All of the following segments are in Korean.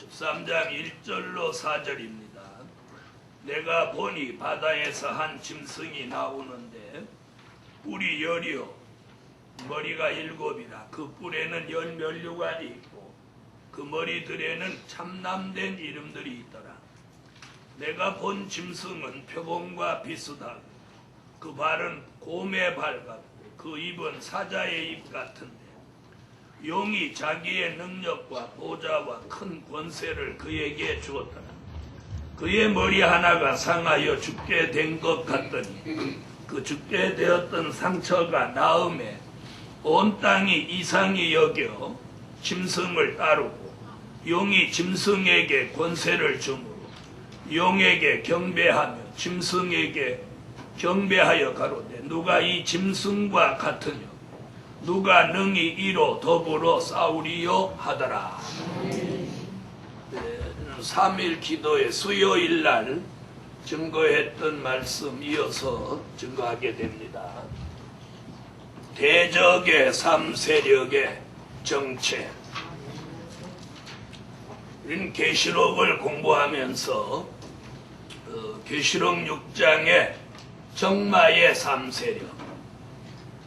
13장 1절로 4절입니다. 내가 보니 바다에서 한 짐승이 나오는데 뿔이 열이요 머리가 일곱이라 그 뿔에는 열 면류관이 있고 그 머리들에는 참남된 이름들이 있더라. 내가 본 짐승은 표범과 비슷하고 그 발은 곰의 발 같고 그 입은 사자의 입 같은데 용이 자기의 능력과 보좌와 큰 권세를 그에게 주었더라. 그의 머리 하나가 상하여 죽게 된 것 같더니 그 죽게 되었던 상처가 나음에 온 땅이 이상히 여겨 짐승을 따르고 용이 짐승에게 권세를 주므로 용에게 경배하며 짐승에게 경배하여 가로되 누가 이 짐승과 같으며 누가 능히 이로 더불어 싸우리요 하더라. 네, 3일 기도의 수요일 날 증거했던 말씀 이어서 증거하게 됩니다. 대적의 삼세력의 정체. 우리는 계시록을 공부하면서 어, 계시록 6장의 정마의 삼세력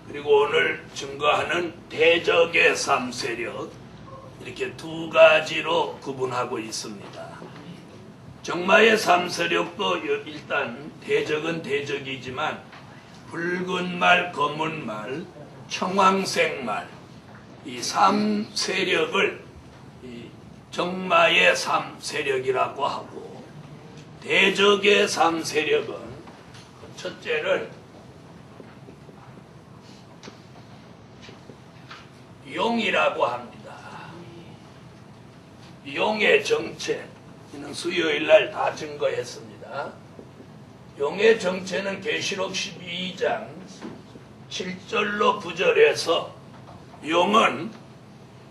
그리고 오늘 증거하는 대적의 삼세력 이렇게 두 가지로 구분하고 있습니다. 정마의 삼세력도 일단 대적은 대적이지만 붉은 말, 검은 말, 청황색 말, 이 삼세력을 이 정마의 삼세력이라고 하고 대적의 삼세력은 첫째를 용이라고 합니다. 용의 정체, 이는 수요일 날 다 증거했습니다. 용의 정체는 계시록 12장 7절로 9절에서 용은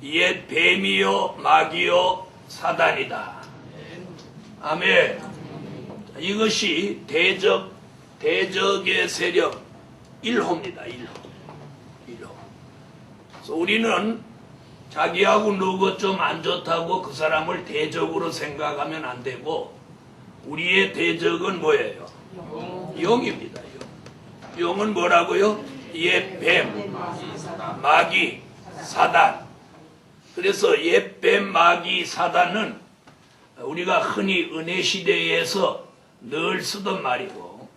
옛 뱀이요 마귀요 사단이다. 아멘. 이것이 대적 대적의 세력 1호입니다. 1호. 1호. 그래서 우리는 자기하고 누구 좀 안 좋다고 그 사람을 대적으로 생각하면 안 되고 우리의 대적은 뭐예요? 용입니다. 용. 용은 뭐라고요? 옛뱀, 마귀, 사단. 그래서 옛뱀, 마귀, 사단은 우리가 흔히 은혜 시대에서 늘 쓰던 말이고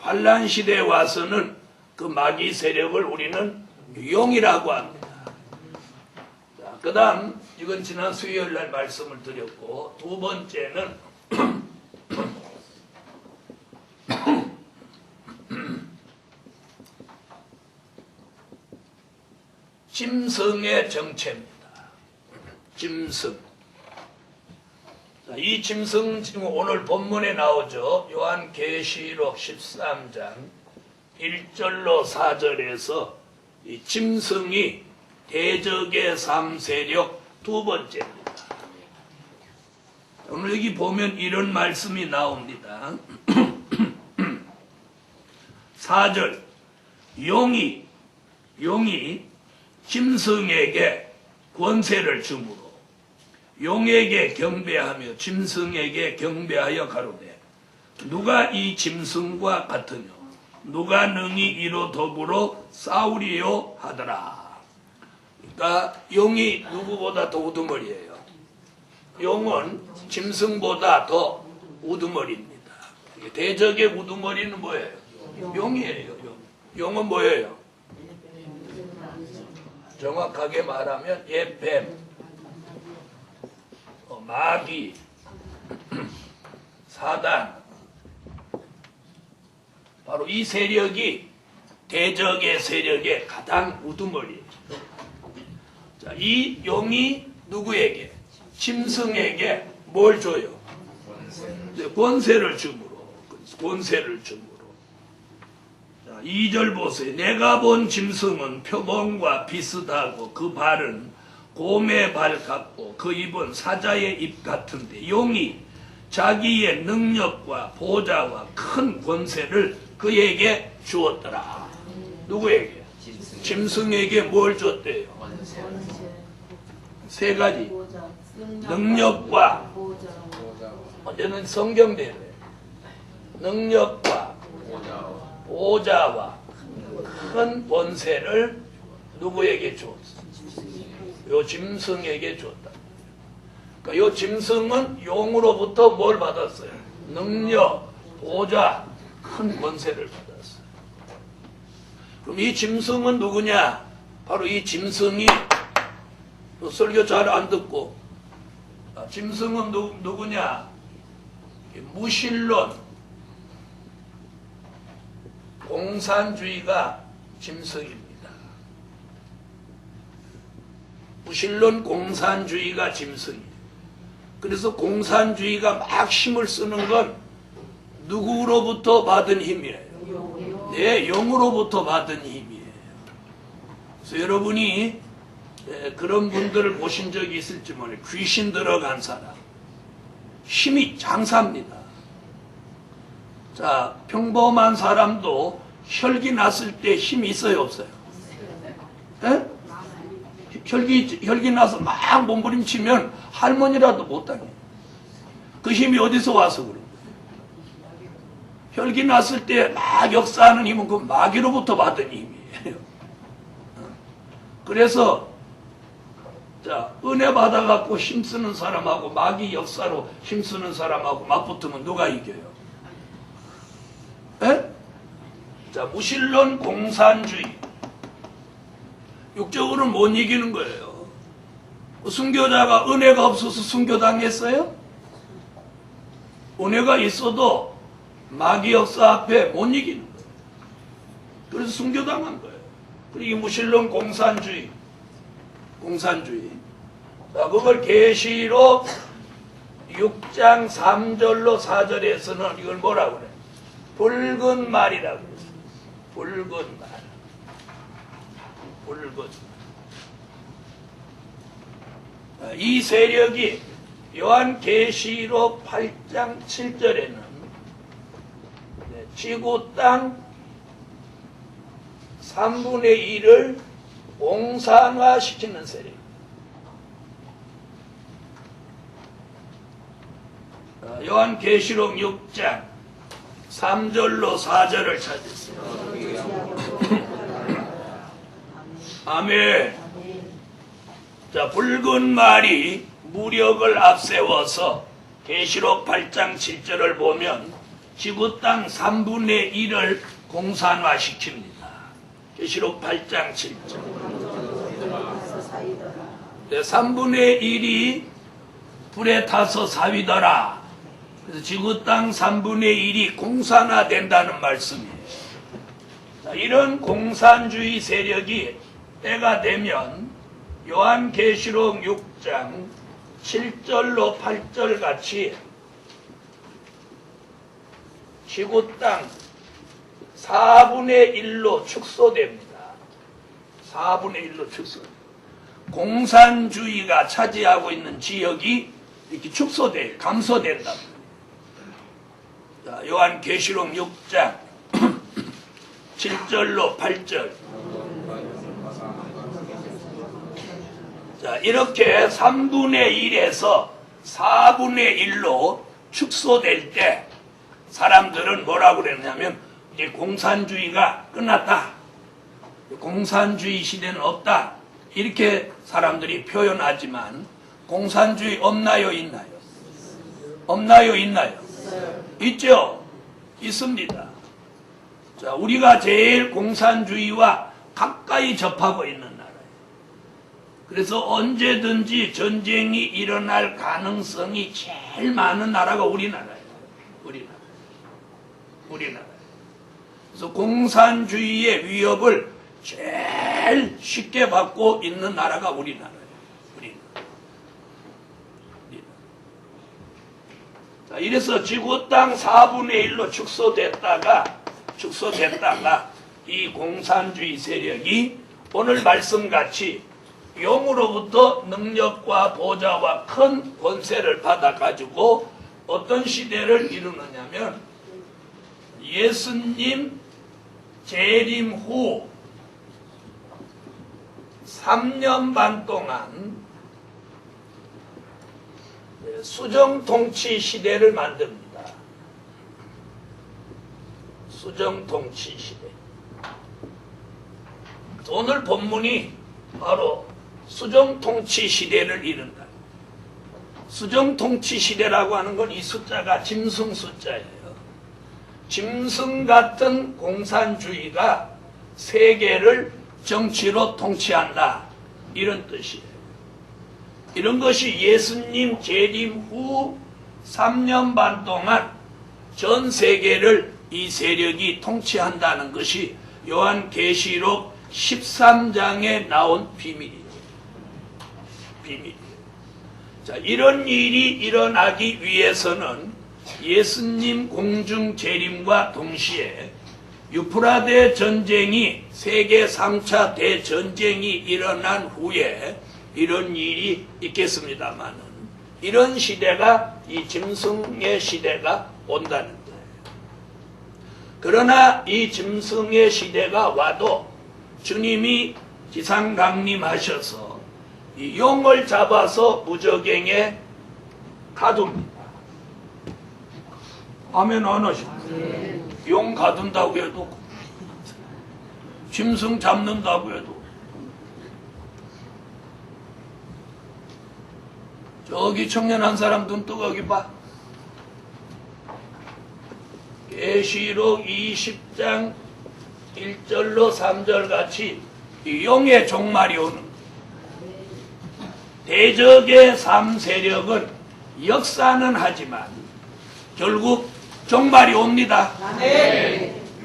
환란 시대에 와서는 그 마귀 세력을 우리는 용이라고 합니다. 자, 그 다음 이건 지난 수요일 날 말씀을 드렸고 두 번째는 짐승의 정체입니다. 짐승. 자, 이 짐승 지금 오늘 본문에 나오죠. 요한 계시록 13장 1절로 4절에서 이 짐승이 대적의 삼세력 두 번째입니다. 오늘 여기 보면 이런 말씀이 나옵니다. 4절 용이 용이 짐승에게 권세를 주므로 용에게 경배하며 짐승에게 경배하여 가로되 누가 이 짐승과 같으뇨 누가 능히 이로 더불어 싸우리요 하더라 그러니까 용이 누구보다 더 우두머리예요 용은 짐승보다 더 우두머리입니다 대적의 우두머리는 뭐예요? 용이에요 용. 용은 뭐예요? 정확하게 말하면 옛뱀 어, 마귀, 사단, 바로 이 세력이 대적의 세력의 가장 우두머리예요. 자, 이 용이 누구에게? 짐승에게 뭘 줘요? 이제 권세를 주므로, 권세를 주므로. 자, 2절 보세요. 내가 본 짐승은 표범과 비슷하고 그 발은 곰의 발 같고 그 입은 사자의 입 같은데 용이 자기의 능력과 보좌와 큰 권세를 그에게 주었더라. 누구에게? 짐승에게 뭘 줬대요? 세 가지. 능력과 언제는 성경대로 능력과 보좌와 큰 권세를 누구에게 주었어? 요 짐승에게 주었다. 그러니까 요 짐승은 용으로부터 뭘 받았어요? 능력, 보좌, 큰 권세를 받았어요. 그럼 이 짐승은 누구냐? 바로 이 짐승이 또 설교 잘 안 듣고 아, 짐승은 누, 누구냐? 이 무신론, 공산주의가 짐승입니다. 무신론 공산주의가 짐승이에요. 그래서 공산주의가 막 힘을 쓰는 건 누구로부터 받은 힘이에요? 네, 영으로부터 받은 힘이에요. 그래서 여러분이 예, 그런 분들을 보신 적이 있을지 모르 귀신 들어간 사람. 힘이 장사입니다. 자, 평범한 사람도 혈기 났을 때 힘이 있어요, 없어요? 예? 혈기, 혈기 나서 막 몸부림치면 할머니라도 못하게. 그 힘이 어디서 와서 거예요? 혈기 났을 때 막 역사하는 힘은 그 마귀로부터 받은 힘이에요. 그래서 자 은혜 받아갖고 힘쓰는 사람하고 마귀 역사로 힘쓰는 사람하고 맞붙으면 누가 이겨요? 에? 자 무신론 공산주의 육적으로는 못 이기는 거예요. 순교자가 은혜가 없어서 순교당했어요? 은혜가 있어도 마귀 역사 앞에 못 이기는 거예요. 그래서 순교당한 거예요. 그리고 이 무신론 공산주의, 공산주의. 자, 그걸 계시록 6장 3절로 4절에서는 이걸 뭐라고 그래? 붉은 말이라고 그래. 붉은 말. 붉은. 아, 이 세력이 요한 계시록 8장 7절에는 지구 땅 3분의 1을 공산화시키는 세력. 아, 요한 계시록 6장 3절로 4절을 찾으세요. 아멘. 자, 붉은 말이 무력을 앞세워서 계시록 8장 7절을 보면 지구 땅 3분의 1을 공산화시킵니다. 계시록 8장 7절. 네, 3분의 1이 불에 타서 사위더라. 그래서 지구 땅 3분의 1이 공산화된다는 말씀이에요. 자, 이런 공산주의 세력이 때가 되면 요한계시록 6장 7절로 8절 같이 지구 땅 4분의 1로 축소됩니다. 4분의 1로 축소. 공산주의가 차지하고 있는 지역이 이렇게 축소돼, 감소된다. 자, 요한 계시록 6장 7절로 8절. 자, 이렇게 3분의 1에서 4분의 1로 축소될 때 사람들은 뭐라고 그랬냐면 이제 공산주의가 끝났다. 공산주의 시대는 없다. 이렇게 사람들이 표현하지만 공산주의 없나요, 있나요? 없나요, 있나요? 있죠? 있습니다. 자, 우리가 제일 공산주의와 가까이 접하고 있는 나라예요. 그래서 언제든지 전쟁이 일어날 가능성이 제일 많은 나라가 우리나라예요. 우리나라. 우리나라. 그래서 공산주의의 위협을 제일 쉽게 받고 있는 나라가 우리나라예요. 우리나라. 우리나라. 자, 이래서 지구 땅 4분의 1로 축소됐다가 축소됐다가 이 공산주의 세력이 오늘 말씀같이 용으로부터 능력과 보좌와 큰 권세를 받아가지고 어떤 시대를 이루느냐면 예수님 재림 후 3년 반 동안 네, 수정 통치 시대를 만듭니다. 수정 통치 시대. 오늘 본문이 바로 수정 통치 시대를 이른다. 수정 통치 시대라고 하는 건 이 숫자가 짐승 숫자예요. 짐승 같은 공산주의가 세계를 정치로 통치한다. 이런 뜻이에요. 이런 것이 예수님 재림 후 3년 반 동안 전 세계를 이 세력이 통치한다는 것이 요한 계시록 13장에 나온 비밀이에요. 비밀이에요. 자, 이런 일이 일어나기 위해서는 예수님 공중 재림과 동시에 유프라데 전쟁이 세계 3차 대전쟁이 일어난 후에 이런 일이 있겠습니다만은 이런 시대가 이 짐승의 시대가 온다는. 그러나 이 짐승의 시대가 와도 주님이 지상 강림하셔서 이 용을 잡아서 무적행에 가둡니다. 아멘 안 하십니까? 용 가둔다고 해도 짐승 잡는다고 해도 저기 청년 한 사람 눈 뜨고 여기 봐 계시록 20장 1절로 3절 같이 이 용의 종말이 오는. 대적의 삼 세력은 역사는 하지만 결국 종말이 옵니다.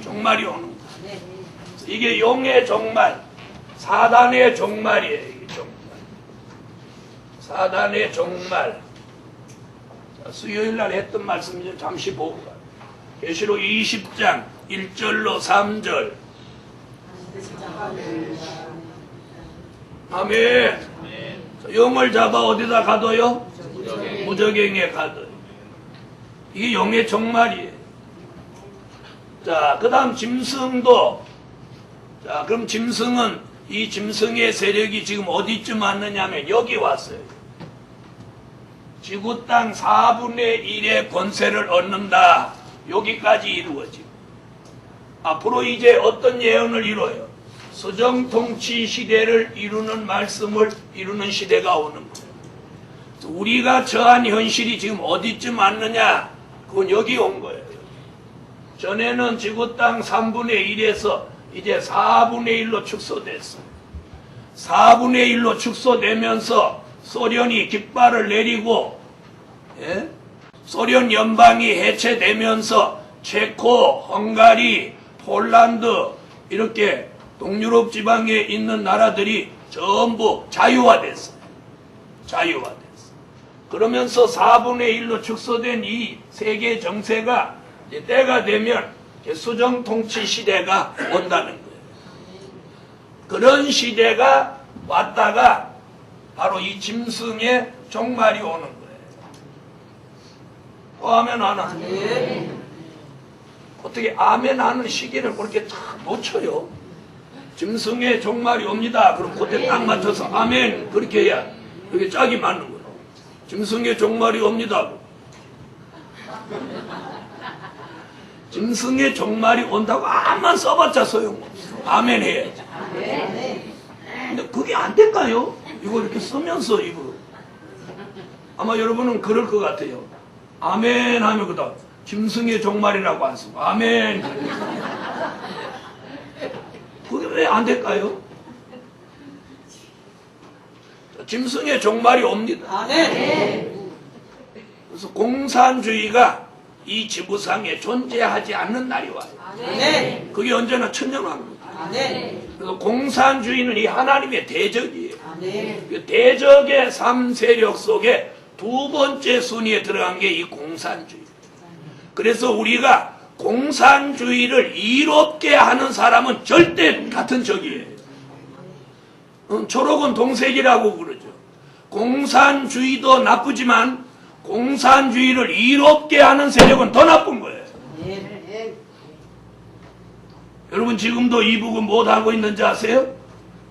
종말이 오는 거예요. 이게 용의 종말, 사단의 종말이에요. 이게 종말. 사단의 종말. 자, 수요일 날 했던 말씀 좀 잠시 보고 가요. 계시록 20장 1절로 3절. 아멘. 자, 용을 잡아 어디다 가둬요? 무적행에 가둬요. 이게 용의 종말이에요. 자, 그 다음 짐승도, 자, 그럼 짐승은, 이 짐승의 세력이 지금 어디쯤 왔느냐 하면 여기 왔어요. 지구 땅 4분의 1의 권세를 얻는다. 여기까지 이루어지고. 앞으로 이제 어떤 예언을 이뤄요? 수정 통치 시대를 이루는 말씀을 이루는 시대가 오는 거예요. 우리가 처한 현실이 지금 어디쯤 왔느냐? 그건 여기 온 거예요. 전에는 지구 땅 3분의 1에서 이제 4분의 1로 축소됐어요. 4분의 1로 축소되면서 소련이 깃발을 내리고 예? 소련 연방이 해체되면서 체코, 헝가리, 폴란드 이렇게 동유럽 지방에 있는 나라들이 전부 자유화됐어요. 자유화됐어요. 그러면서 4분의 1로 축소된 이 세계 정세가 이제 때가 되면 수정 통치 시대가 온다는 거예요. 그런 시대가 왔다가 바로 이 짐승의 종말이 오는 거예요. 또 하면 안 하세요? 어떻게 아멘 하는 시기를 그렇게 탁 놓쳐요? 짐승의 종말이 옵니다. 그럼 그때 딱 맞춰서 아멘 그렇게 해야 그게 짝이 맞는 거예요. 짐승의 종말이 옵니다. 짐승의 종말이 온다고 암만 써봤자 소용없어. 아멘 해야지. 근데 그게 안 될까요? 이거 이렇게 쓰면서 이거. 아마 여러분은 그럴 것 같아요. 아멘 하면 그다음 짐승의 종말이라고 안 쓰고 아멘. 그게 왜 안 될까요? 짐승의 종말이 옵니다. 그래서 공산주의가 이 지구상에 존재하지 않는 날이 와요. 그게 언제나 천년왕국입니다. 그래서 공산주의는 이 하나님의 대적이에요. 그 대적의 삼 세력 속에 두 번째 순위에 들어간 게 이 공산주의. 그래서 우리가 공산주의를 이롭게 하는 사람은 절대 같은 적이에요. 어, 초록은 동색이라고. 공산주의도 나쁘지만 공산주의를 이롭게 하는 세력은 더 나쁜 거예요. 여러분 지금도 이북은 못하고 있는지 아세요?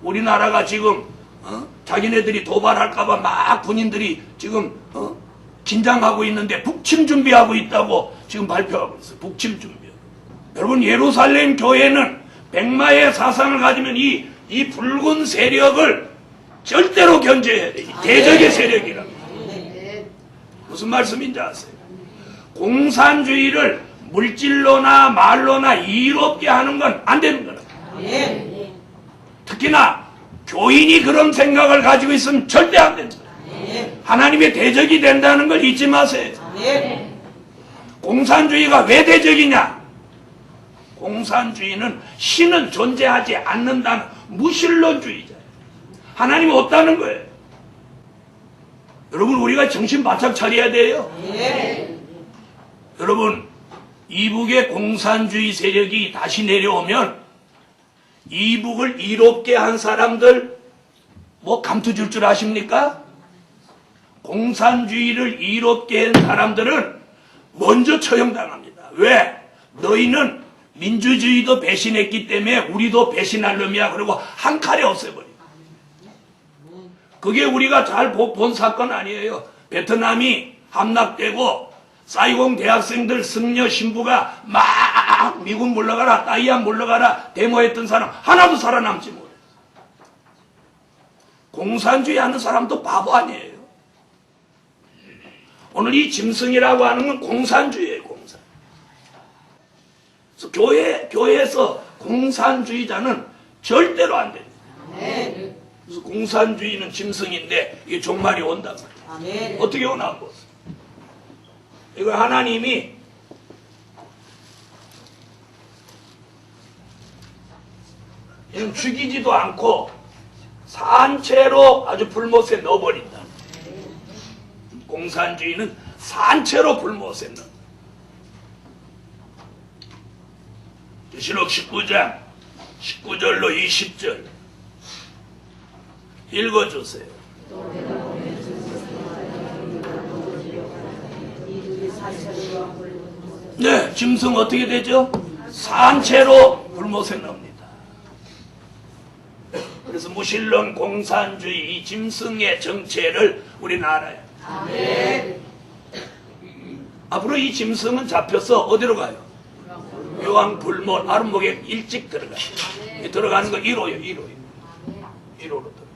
우리나라가 지금 어? 자기네들이 도발할까봐 막 군인들이 지금 어? 긴장하고 있는데 북침 준비하고 있다고 지금 발표하고 있어요. 북침 준비. 여러분 예루살렘 교회는 백마의 사상을 가지면 이, 이 붉은 세력을 절대로 견제해야 돼. 이 대적의 세력이라. 무슨 말씀인지 아세요? 공산주의를 물질로나 말로나 이롭게 하는 건 안 되는 거라. 특히나 교인이 그런 생각을 가지고 있으면 절대 안 된다. 하나님의 대적이 된다는 걸 잊지 마세요. 공산주의가 왜 대적이냐? 공산주의는 신은 존재하지 않는다는 무신론주의자예요. 하나님이 없다는 거예요. 여러분 우리가 정신 바짝 차려야 돼요. 여러분 이북의 공산주의 세력이 다시 내려오면 이북을 이롭게 한 사람들 뭐 감투 줄 줄 아십니까? 공산주의를 이롭게 한 사람들은 먼저 처형당합니다. 왜? 너희는 민주주의도 배신했기 때문에 우리도 배신할 놈이야. 그리고 한 칼에 없애버려. 그게 우리가 잘 본 사건 아니에요. 베트남이 함락되고 사이공 대학생들 승려 신부가 막 미국 물러가라, 따이안 물러가라 데모했던 사람 하나도 살아남지 못해. 공산주의 하는 사람도 바보 아니에요. 오늘 이 짐승이라고 하는 건 공산주의예요, 공산. 그래서 교회, 교회에서 공산주의자는 절대로 안 됩니다. 그래서 공산주의는 짐승인데 이게 종말이 온단 말이에요. 어떻게 오나 보세요. 이거 하나님이 이는 죽이지도 않고 산채로 아주 불못에 넣어버린다. 공산주의는 산채로 불못에 넣어. 계시록 19장 19절로 20절 읽어주세요. 네, 짐승 어떻게 되죠? 산채로 불못에 넣습니다. 그래서 무신론 공산주의 이 짐승의 정체를 우리나라에 앞으로 이 짐승은 잡혀서 어디로 가요? 요왕 불못 아름목에 일찍 들어가요. 이 들어가는 거 1호요, 1호요. 1호로 들어.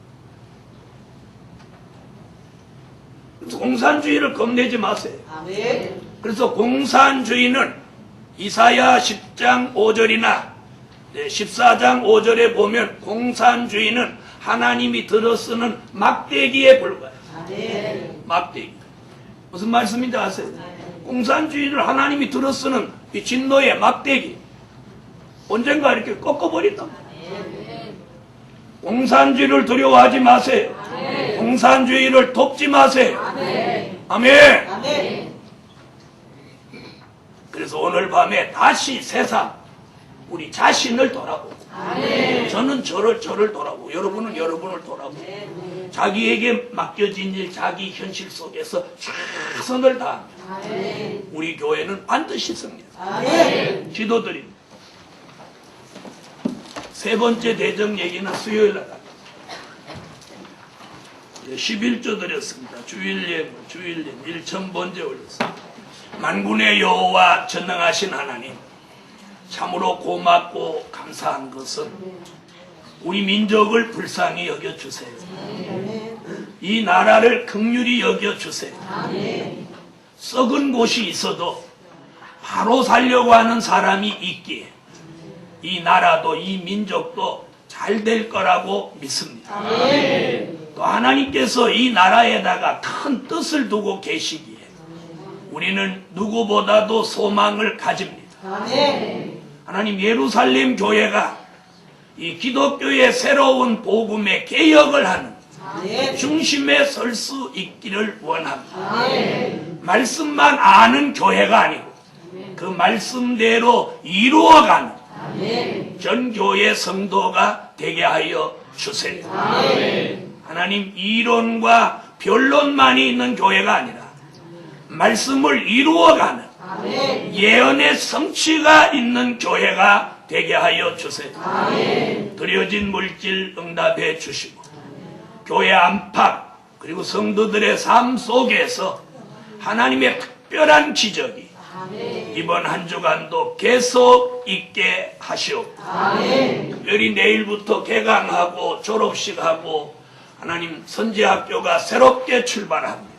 그래서 공산주의를 겁내지 마세요. 그래서 공산주의는 이사야 10장 5절이나 14장 5절에 보면 공산주의는 하나님이 들어쓰는 막대기에 불과해요. 막대기. 무슨 말씀인지 아세요? 공산주의를 하나님이 들어쓰는 이 진노의 막대기. 언젠가 이렇게 꺾어버린다. 공산주의를 두려워하지 마세요. 공산주의를 돕지 마세요. 아멘. 그래서 오늘 밤에 다시 세상 우리 자신을 돌아보고 저는 저를 저를 돌아보고 여러분은 여러분을 돌아보고 자기에게 맡겨진 일 자기 현실 속에서 최선을 다합니다. 우리 교회는 반드시 승리. 기도드립니다. 세 번째 대정 얘기는 수요일 날 합니다. 11조 드렸습니다. 주일 예물, 주일 예물, 일천 번째 올렸습니다. 만군의 여호와 전능하신 하나님, 참으로 고맙고 감사한 것은 우리 민족을 불쌍히 여겨 주세요. 이 나라를 극률히 여겨 주세요. 썩은 곳이 있어도 바로 살려고 하는 사람이 있기에 이 나라도 이 민족도 잘 될 거라고 믿습니다. 또 하나님께서 이 나라에다가 큰 뜻을 두고 계시기에 우리는 누구보다도 소망을 가집니다. 하나님 예루살렘 교회가 이 기독교의 새로운 복음의 개혁을 하는 중심에 설 수 있기를 원합니다. 말씀만 아는 교회가 아니고 그 말씀대로 이루어가는 전 교회 성도가 되게 하여 주세요. 하나님 이론과 변론만이 있는 교회가 아니라 말씀을 이루어가는 예언의 성취가 있는 교회가 되게 하여 주세요. 드려진 물질 응답해 주시고 교회 안팎 그리고 성도들의 삶 속에서 하나님의 특별한 기적이 이번 한 주간도 계속 있게 하시옵고 특별히 내일부터 개강하고 졸업식하고 하나님 선제학교가 새롭게 출발합니다.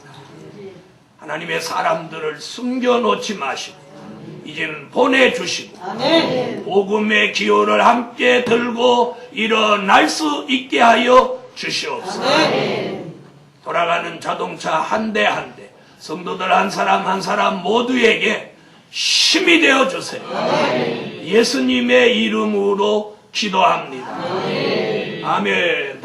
하나님의 사람들을 숨겨놓지 마시고 이제는 보내주시고 복음의 기호를 함께 들고 일어날 수 있게 하여 주시옵소서. 돌아가는 자동차 한 대 한 대, 성도들 한 사람 한 사람 모두에게 힘이 되어 주세요. 예수님의 이름으로 기도합니다. 아멘.